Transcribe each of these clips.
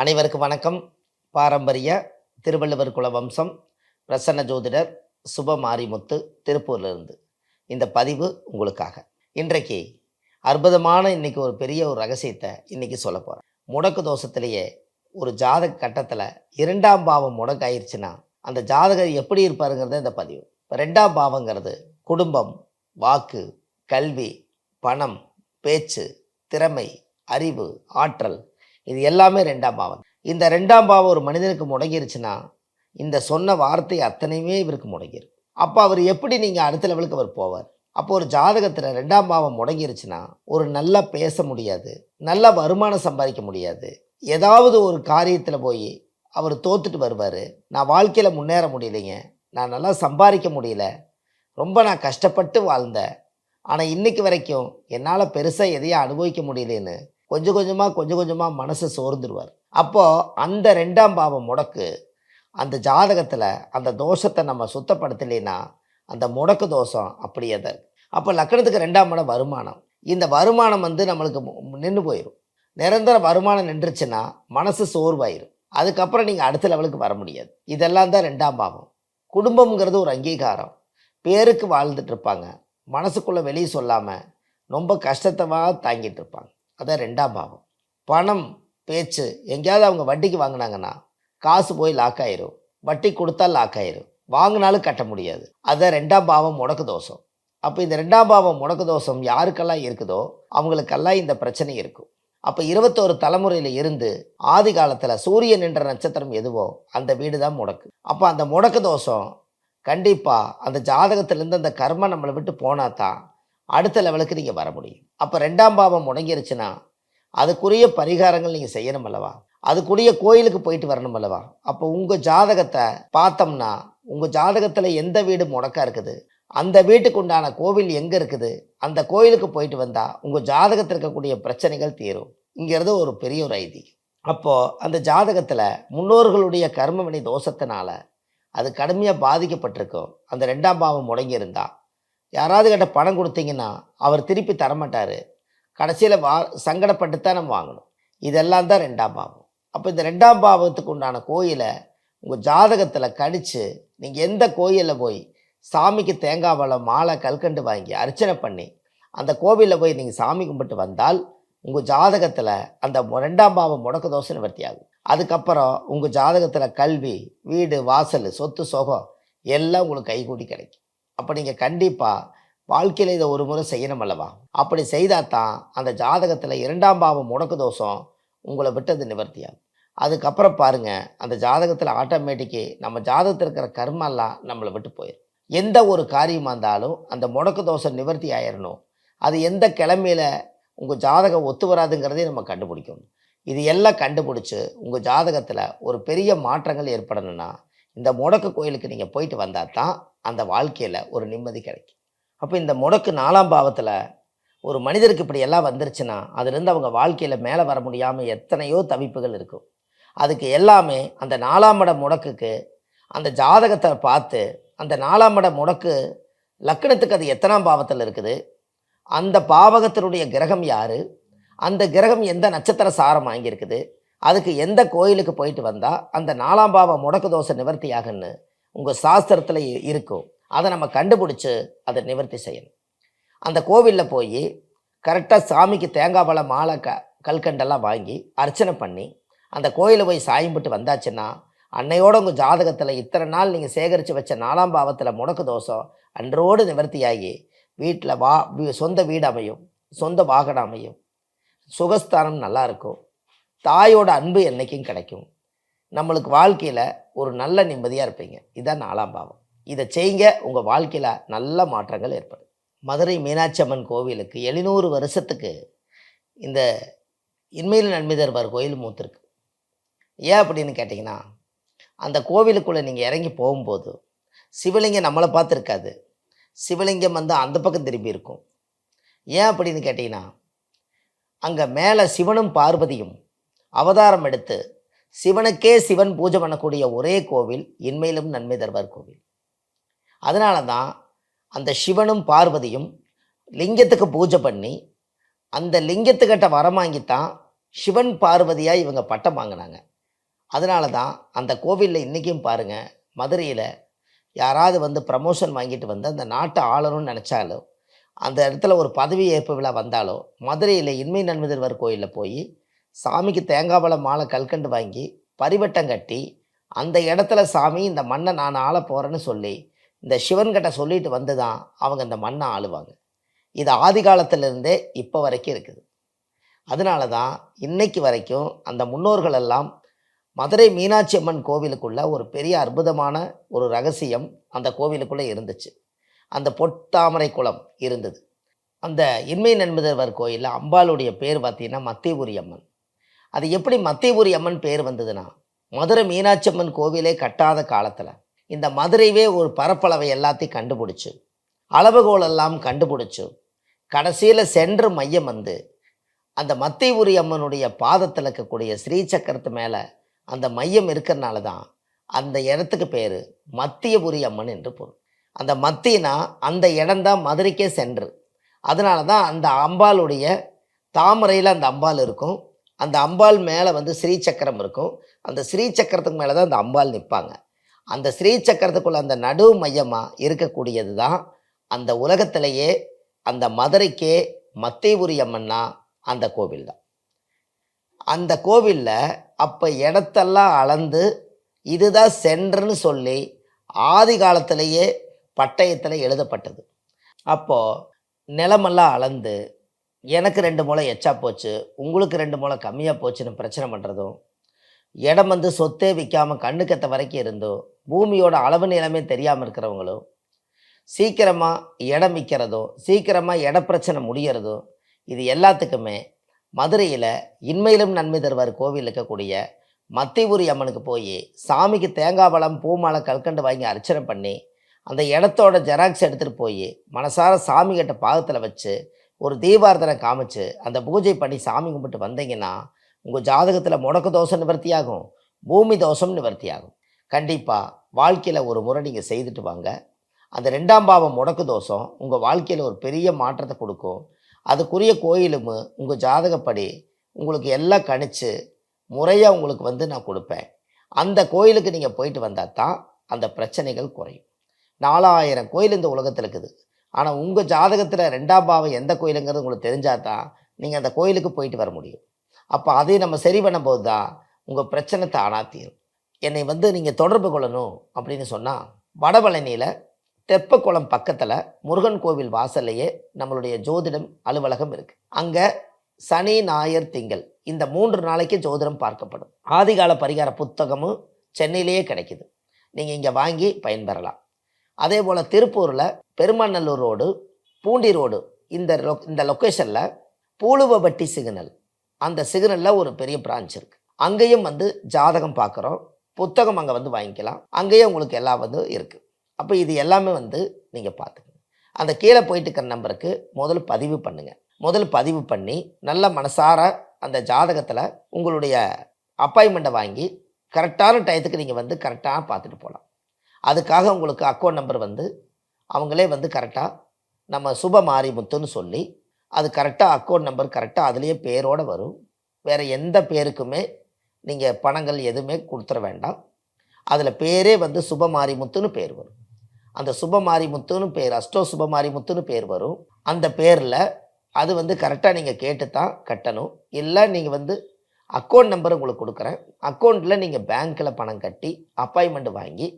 அனைவருக்கும் வணக்கம். பாரம்பரிய திருவள்ளுவர் குல வம்சம் பிரசன்ன ஜோதிடர் சுப மாரிமுத்து திருப்பூர்லேருந்து. இந்த பதிவு உங்களுக்காக. இன்றைக்கு அற்புதமான இன்னைக்கு ஒரு பெரிய ஒரு ரகசியத்தை இன்னைக்கு சொல்ல போகிறேன் முடக்கு தோஷத்திலேயே ஒரு ஜாதக கட்டத்தில் இரண்டாம் பாவம் முடக்காயிருச்சுன்னா அந்த ஜாதகர் எப்படி இருப்பாருங்கிறத இந்த பதிவு. இப்போ ரெண்டாம் பாவங்கிறது குடும்பம் வாக்கு கல்வி பணம் பேச்சு திறமை அறிவு ஆற்றல் இது எல்லாமே ரெண்டாம் பாவம். இந்த ரெண்டாம் பாவம் ஒரு மனிதனுக்கு முடங்கிருச்சுன்னா இந்த சொன்ன வார்த்தை அத்தனையுமே இவருக்கு முடங்கிரும். அப்போ அவர் எப்படி நீங்கள் அடுத்த லெவலுக்கு அவர் போவார்? அப்போ ஒரு ஜாதகத்தில் ரெண்டாம் பாவம் முடங்கிருச்சுன்னா ஒரு நல்லா பேச முடியாது நல்ல வருமானம் சம்பாதிக்க முடியாது. ஏதாவது ஒரு காரியத்தில் போய் அவர் தோத்துட்டு வருவார். நான் வாழ்க்கையில் முன்னேற முடியலைங்க. நான் நல்லா சம்பாதிக்க முடியல. ரொம்ப நான் கஷ்டப்பட்டு வாழ்ந்தேன். ஆனால் இன்னைக்கு வரைக்கும் என்னால் பெருசாக எதையும் அனுபவிக்க முடியலன்னு கொஞ்சம் கொஞ்சமாக கொஞ்சம் கொஞ்சமாக மனசு சோர்ந்துருவார். அப்போது அந்த ரெண்டாம் பாவம் முடக்கு அந்த ஜாதகத்தில் அந்த தோஷத்தை நம்ம சுத்தப்படுத்தலைன்னா அந்த முடக்கு தோஷம் அப்படியே தான் அப்போ லக்கணத்துக்கு ரெண்டாம் இடம் வருமானம். இந்த வருமானம் வந்து நம்மளுக்கு நின்று போயிடும் நிரந்தர வருமானம் நின்றுச்சுன்னா மனசு சோர்வாயிரும். அதுக்கப்புறம் நீங்கள் அடுத்த லெவலுக்கு வர முடியாது. இதெல்லாம் தான் ரெண்டாம் பாவம். குடும்பம்ங்கிறது ஒரு அங்கீகாரம். பேருக்கு வாழ்ந்துட்டு இருப்பாங்க. மனசுக்குள்ளே வெளியே சொல்லாமல் ரொம்ப கஷ்டத்தவா தாங்கிட்டு இருப்பாங்க. அதான் ரெண்டாம் பாவம். பணம் பேச்சு எங்கேயாவது அவங்க வட்டிக்கு வாங்கினாங்கன்னா காசு போய் லாக் ஆயிரும். வட்டி கொடுத்தா லாக் ஆயிரும். வாங்கினாலும் கட்ட முடியாது. அதான் ரெண்டாம் பாவம் முடக்கு தோஷம். அப்போ இந்த ரெண்டாம் பாவம் முடக்கு தோஷம் யாருக்கெல்லாம் இருக்குதோ அவங்களுக்கெல்லாம் இந்த பிரச்சனை இருக்கும். அப்போ இருபத்தோரு தலைமுறையில் இருந்து ஆதி காலத்தில் சூரியன் என்ற நட்சத்திரம் எதுவோ அந்த வீடு தான் முடக்கு. அப்போ அந்த முடக்கு தோஷம் கண்டிப்பாக அந்த ஜாதகத்திலேருந்து அந்த கர்மம் நம்மளை விட்டு போனால் தான் அடுத்த லெவலுக்கு நீங்கள் வர முடியும். அப்போ ரெண்டாம் பாவம் முடங்கிருச்சுன்னா அதுக்குரிய பரிகாரங்கள் நீங்கள் செய்யணும் அல்லவா? அதுக்குரிய கோயிலுக்கு போயிட்டு வரணும் அல்லவா? அப்போ உங்கள் ஜாதகத்தை பார்த்தோம்னா உங்கள் ஜாதகத்தில் எந்த வீடு முடக்கா இருக்குது? அந்த வீட்டுக்கு உண்டான கோவில் எங்கே இருக்குது? அந்த கோயிலுக்கு போயிட்டு வந்தால் உங்கள் ஜாதகத்தில் இருக்கக்கூடிய பிரச்சனைகள் தீரும். இங்கிறது ஒரு பெரிய ஒரு ஐதீகம். அப்போது அந்த ஜாதகத்தில் முன்னோர்களுடைய கர்மவினை தோஷத்தினால அது கடுமையாக பாதிக்கப்பட்டிருக்கும். அந்த ரெண்டாம் பாவம் முடங்கியிருந்தால் யாராவது கிட்ட பணம் கொடுத்தீங்கன்னா அவர் திருப்பி தரமாட்டார். கடைசியில் வா சங்கடப்பட்டு தான் நம்ம வாங்கணும். இதெல்லாம் தான் ரெண்டாம் பாவம். அப்போ இந்த ரெண்டாம் பாவத்துக்கு உண்டான கோயிலை உங்கள் ஜாதகத்தில் கடித்து நீங்கள் எந்த கோயிலில் போய் சாமிக்கு தேங்காய் பழம் மாலை கல்கண்டு வாங்கி அர்ச்சனை பண்ணி அந்த கோவிலில் போய் நீங்கள் சாமி கும்பிட்டு வந்தால் உங்கள் ஜாதகத்தில் அந்த ரெண்டாம் பாவம் முடக்க தோசை நிவர்த்தி ஆகும். அதுக்கப்புறம் உங்கள் ஜாதகத்தில் கல்வி வீடு வாசல் சொத்து சுகம் எல்லாம் உங்களுக்கு கைகூடி கிடைக்கும். அப்போ நீங்கள் கண்டிப்பாக வாழ்க்கையில் இதை ஒரு முறை செய்யணும் அல்லவா? அப்படி செய்தால் தான் அந்த ஜாதகத்தில் இரண்டாம் பாவம் முடக்கு தோஷம் உங்களை விட்டது நிவர்த்தியாகும். அதுக்கப்புறம் பாருங்கள் அந்த ஜாதகத்தில் ஆட்டோமேட்டிக்கு நம்ம ஜாதகத்தில் இருக்கிற கர்மெல்லாம் நம்மளை விட்டு போயிடும் எந்த ஒரு காரியமாக இருந்தாலும் அந்த முடக்கு தோஷம் நிவர்த்தி ஆயிடணும் அது எந்த கிழமையில் உங்கள் ஜாதகம் ஒத்து வராதுங்கிறதையும் நம்ம கண்டுபிடிக்கணும். இது எல்லாம் கண்டுபிடிச்சி உங்கள் ஜாதகத்தில் ஒரு பெரிய மாற்றங்கள் ஏற்படணும்னா இந்த முடக்கு கோயிலுக்கு நீங்கள் போயிட்டு வந்தால் தான் அந்த வாழ்க்கையில் ஒரு நிம்மதி கிடைக்கும். அப்போ இந்த முடக்கு நாலாம் பாவத்தில் ஒரு மனிதருக்கு இப்படி எல்லாம் வந்துருச்சுன்னா அதுலேருந்து அவங்க வாழ்க்கையில் மேலே வர முடியாமல் எத்தனையோ தவிப்புகள் இருக்கும். அதுக்கு எல்லாமே அந்த நாலாம் இட முடக்குக்கு அந்த ஜாதகத்தை பார்த்து அந்த நாலாம் இட முடக்கு லக்கணத்துக்கு அது எத்தனாம் பாவத்தில் இருக்குது? அந்த பாவகத்தினுடைய கிரகம் யார்? அந்த கிரகம் எந்த நட்சத்திர சாரம் வாங்கியிருக்குது? அதுக்கு எந்த கோயிலுக்கு போயிட்டு வந்தால் அந்த நாலாம் பாவம் முடக்கு தோசை நிவர்த்தி ஆகுன்னு உங்கள் சாஸ்திரத்தில் இருக்கும் அதை நம்ம கண்டுபிடிச்சி அதை நிவர்த்தி செய்யணும். அந்த கோவிலில் போய் கரெக்டாக சாமிக்கு தேங்காய் பழம் மாலை க கல்கண்டெல்லாம் வாங்கி அர்ச்சனை பண்ணி அந்த கோயிலில் போய் சாயம்பிட்டு வந்தாச்சுன்னா அன்னையோட உங்கள் ஜாதகத்தில் இத்தனை நாள் நீங்கள் சேகரித்து வச்ச நாலாம் பாவத்தில் முடக்கு தோஷம் அன்றோடு நிவர்த்தியாகி வீட்டில் வா வீ- சொந்த வீடு அமையும் சொந்த வாகனம் அமையும். சுகஸ்தானம் நல்லாயிருக்கும் தாயோட அன்பு என்றைக்கும் கிடைக்கும். நம்மளுக்கு வாழ்க்கையில் ஒரு நல்ல நிம்மதியாக இருப்பீங்க. இதான் நாலாம் பாவம். இதை செய்யுங்க உங்கள் வாழ்க்கையில் நல்ல மாற்றங்கள் ஏற்படும். மதுரை மீனாட்சி அம்மன் கோவிலுக்கு எழுநூறு வருஷத்துக்கு இந்த இன்மையில் நன்மை தருவார் கோயில் மூத்திருக்கு. ஏன் அப்படின்னு கேட்டிங்கன்னா அந்த கோவிலுக்குள்ளே நீங்கள் இறங்கி போகும்போது சிவலிங்கம் நம்மளை பார்த்துருக்காது. சிவலிங்கம் வந்து அந்த பக்கம் திரும்பி இருக்கும். ஏன் அப்படின்னு கேட்டிங்கன்னா அங்கே மேலே சிவனும் பார்வதியும் அவதாரம் எடுத்து சிவனுக்கே சிவன் பூஜை பண்ணக்கூடிய ஒரே கோவில் இன்மையிலும் நன்மை தருவார் கோவில். அதனால தான் அந்த சிவனும் பார்வதியும் லிங்கத்துக்கு பூஜை பண்ணி அந்த லிங்கத்துக்கிட்ட வரம் வாங்கித்தான் சிவன் பார்வதியாக இவங்க பட்டம் வாங்கினாங்க. அதனால தான் அந்த கோவிலில் இன்றைக்கும் பாருங்கள் மதுரையில் யாராவது வந்து ப்ரமோஷன் வாங்கிட்டு வந்து அந்த நாட்டை ஆளணும்னு நினச்சாலோ அந்த இடத்துல ஒரு பதவி ஏற்பு விழா வந்தாலோ மதுரையில் இன்மை நன்முதல்வர் கோயிலில் போய் சாமிக்கு தேங்காய் பழம் மாலை கல்கண்டு வாங்கி பரிவட்டம் கட்டி அந்த இடத்துல சாமி இந்த மண்ணை நான் ஆள போகிறேன்னு சொல்லி இந்த சிவன்கிட்ட சொல்லிட்டு வந்து தான் அவங்க இந்த மண்ணை ஆளுவாங்க. இது ஆதி காலத்திலிருந்தே இப்போ வரைக்கும் இருக்குது. அதனால தான் இன்னைக்கு வரைக்கும் அந்த முன்னோர்கள் எல்லாம் மதுரை மீனாட்சி அம்மன் கோவிலுக்குள்ள ஒரு பெரிய அற்புதமான ஒரு ரகசியம் அந்த கோவிலுக்குள்ளே இருந்துச்சு. அந்த பொட்டாமரை குளம் இருந்தது. அந்த இன்மை நண்பதர்வர் கோயிலில் அம்பாளுடைய பேர் பார்த்தீங்கன்னா மத்தியபுரி அம்மன். அது எப்படி மத்தியபுரி அம்மன் பேர் வந்ததுன்னா மதுரை மீனாட்சி அம்மன் கோவிலே கட்டாத காலத்தில் இந்த மதுரைவே ஒரு பரப்பளவை எல்லாத்தையும் கண்டுபிடிச்சு அளவுகோல் எல்லாம் கண்டுபிடிச்சு கடைசியில் சென்று மையம் வந்து அந்த மத்தியபுரி அம்மனுடைய பாதத்தில் இருக்கக்கூடிய ஸ்ரீசக்கரத்து மேலே அந்த மையம் இருக்கிறனால தான் அந்த இடத்துக்கு பேர் மத்தியபுரி அம்மன் என்று பொருள். அந்த மத்தினா அந்த இடம்தான் மதுரைக்கே சென்று அதனால தான் அந்த அம்பாளுடைய தாமரையில் அந்த அம்பாள் இருக்கும். அந்த அம்பாள் மேலே வந்து ஸ்ரீசக்கரம் இருக்கும். அந்த ஸ்ரீசக்கரத்துக்கு மேலே தான் அந்த அம்பாள் நிற்பாங்க. அந்த ஸ்ரீசக்கரத்துக்குள்ள அந்த நடு மையமாக இருக்கக்கூடியது தான் அந்த உலகத்திலேயே அந்த மதுரைக்கே மத்தியபுரி அம்மன்னா அந்த கோவில் தான் அந்த கோவிலில் அப்போ இடத்தெல்லாம் அளந்து இதுதான் சென்றுன்னு சொல்லி ஆதி காலத்திலேயே பட்டயத்தில் எழுதப்பட்டது. அப்போது நிலமெல்லாம் அளந்து எனக்கு ரெண்டு முளை எச்சா போச்சு உங்களுக்கு ரெண்டு முளை கம்மியாக போச்சுன்னு பிரச்சனை பண்ணுறதும் இடம் வந்து சொத்தே விற்காமல் கண்ணுக்கத்த வரைக்கும் இருந்தோ பூமியோட அளவு நிலமே தெரியாமல் இருக்கிறவங்களும் சீக்கிரமாக இடம் விற்கிறதோ சீக்கிரமாக இட பிரச்சனை முடிகிறதும் இது எல்லாத்துக்குமே மதுரையில் இன்மையிலும் நன்மை தருவார் கோவில் இருக்கக்கூடிய மத்திபுரி அம்மனுக்கு போய் சாமிக்கு தேங்காய் பழம் பூமாலை கல்கண்டு வாங்கி அர்ச்சனை பண்ணி அந்த இடத்தோட ஜெராக்ஸ் எடுத்துகிட்டு போய் மனசார சாமிகிட்ட பாகத்தில் வச்சு ஒரு தீபார்த்தனை காமிச்சு அந்த பூஜை பண்ணி சாமி கும்பிட்டு வந்தீங்கன்னா உங்கள் ஜாதகத்தில் முடக்கு தோஷம் நிவர்த்தியாகும் பூமி தோஷம் நிவர்த்தியாகும். கண்டிப்பாக வாழ்க்கையில் ஒரு முறை நீங்கள் செய்துட்டு வாங்க. அந்த ரெண்டாம் பாவம் முடக்கு தோஷம் உங்கள் வாழ்க்கையில் ஒரு பெரிய மாற்றத்தை கொடுக்கும். அதுக்குரிய கோயிலும் உங்கள் ஜாதகப்படி உங்களுக்கு எல்லாம் கணிச்சு முறையாக உங்களுக்கு வந்து நான் கொடுப்பேன். அந்த கோயிலுக்கு நீங்கள் போயிட்டு வந்தால் தான் அந்த பிரச்சனைகள் குறையும். நாலாயிரம் கோயில் இந்த உலகத்தில் இருக்குது. ஆனால் உங்கள் ஜாதகத்தில் ரெண்டாம் பாவம் எந்த கோயிலுங்கிறது உங்களுக்கு தெரிஞ்சால் தான் நீங்கள் அந்த கோயிலுக்கு போயிட்டு வர முடியும். அப்போ அதை நம்ம சரி பண்ணும்போது தான் உங்கள் பிரச்சனை தானாக தீரும். என்னை வந்து நீங்கள் தொடர்பு கொள்ளணும் அப்படின்னு சொன்னால் வடபழனியில் தெப்பக்குளம் பக்கத்தில் முருகன் கோவில் வாசல்லையே நம்மளுடைய ஜோதிடம் அலுவலகம் இருக்குது அங்கே சனி ஞாயிறு திங்கள் இந்த மூன்று நாளைக்கு ஜோதிடம் பார்க்கப்படும். ஆதிகால பரிகார புத்தகமும் சென்னையிலேயே கிடைக்குது. நீங்கள் இங்கே வாங்கி பயன்பெறலாம். அதே போல் திருப்பூரில் பெருமாநல்லூர் ரோடு பூண்டி ரோடு இந்த லொ இந்த லொக்கேஷனில் பூலுவபட்டி சிக்னல். அந்த சிக்னலில் ஒரு பெரிய பிரான்ச் இருக்குது அங்கேயும் வந்து ஜாதகம் பார்க்குறோம் புத்தகம் அங்கே வந்து வாங்கிக்கலாம். அங்கேயே உங்களுக்கு எல்லாம் வந்து இருக்குது அப்போ இது எல்லாமே வந்து நீங்கள் பார்த்துக்கணும் அந்த கீழே போயிட்டு இருக்கிற நம்பருக்கு முதல்ல பதிவு பண்ணுங்கள் முதல்ல பதிவு பண்ணி நல்ல மனசார அந்த ஜாதகத்தில் உங்களுடைய அப்பாயின்மெண்ட்டை வாங்கி கரெக்டான டயத்துக்கு நீங்கள் வந்து கரெக்டாக பார்த்துட்டு போகலாம் அதுக்காக உங்களுக்கு அக்கௌண்ட் நம்பர் வந்து அவங்களே வந்து கரெக்டாக நம்ம சுப மாரிமுத்துன்னு சொல்லி அது கரெக்டாக அக்கௌண்ட் நம்பர் கரெக்டாக அதுலேயே பேரோடு வரும். வேறு எந்த பேருக்குமே நீங்கள் பணங்கள் எதுவுமே கொடுத்துட வேண்டாம். அதில் பேரே வந்து சுபமாரிமுத்துன்னு பேர் வரும். அந்த சுபமாரிமுத்துன்னு பேர் அஷ்டோ சுபமாரிமுத்துன்னு பேர் வரும். அந்த பேரில் அது வந்து கரெக்டாக நீங்கள் கேட்டு தான் கட்டணும். இல்லை நீங்கள் வந்து அக்கௌண்ட் நம்பர் உங்களுக்கு கொடுக்குறேன். அக்கௌண்ட்டில் நீங்கள் பேங்க்கில் பணம் கட்டி அப்பாயின்மெண்ட் வாங்கி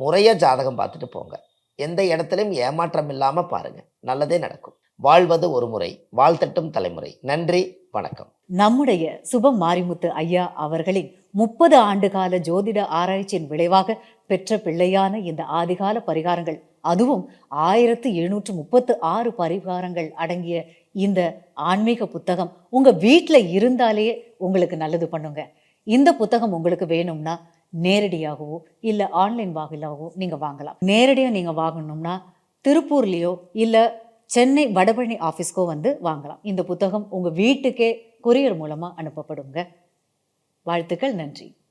முறையாக ஜாதகம் பார்த்துட்டு போங்க. எந்த இடத்துலையும் ஏமாற்றம் இல்லாமல் பாருங்கள் நல்லதே நடக்கும். வாழ்வது ஒரு முறை வாழ்த்தட்டும் தலைமுறை. நன்றி வணக்கம். நம்முடைய சுப மாரிமுத்து ஐயா அவர்களின் முப்பது ஆண்டுகால ஜோதிட ஆராய்ச்சியின் விளைவாக பெற்ற பிள்ளையான இந்த ஆதிகால பரிகாரங்கள் அதுவும் ஆயிரத்து எழுநூற்று முப்பத்து ஆறு பரிகாரங்கள் அடங்கிய இந்த ஆன்மீக புத்தகம் உங்கள் வீட்டில் இருந்தாலே உங்களுக்கு நல்லது பண்ணுங்க. இந்த புத்தகம் உங்களுக்கு வேணும்னா நேரடியாகவோ இல்லை ஆன்லைன் வாயிலாகவோ நீங்கள் வாங்கலாம். நேரடியாக நீங்கள் வாங்கணும்னா திருப்பூர்லேயோ இல்லை சென்னை வடபழனி ஆஃபீஸ்க்கோ வந்து வாங்கலாம். இந்த புத்தகம் உங்கள் வீட்டுக்கே கொரியர் மூலமாக அனுப்பப்படுங்க. வாழ்த்துக்கள் நன்றி.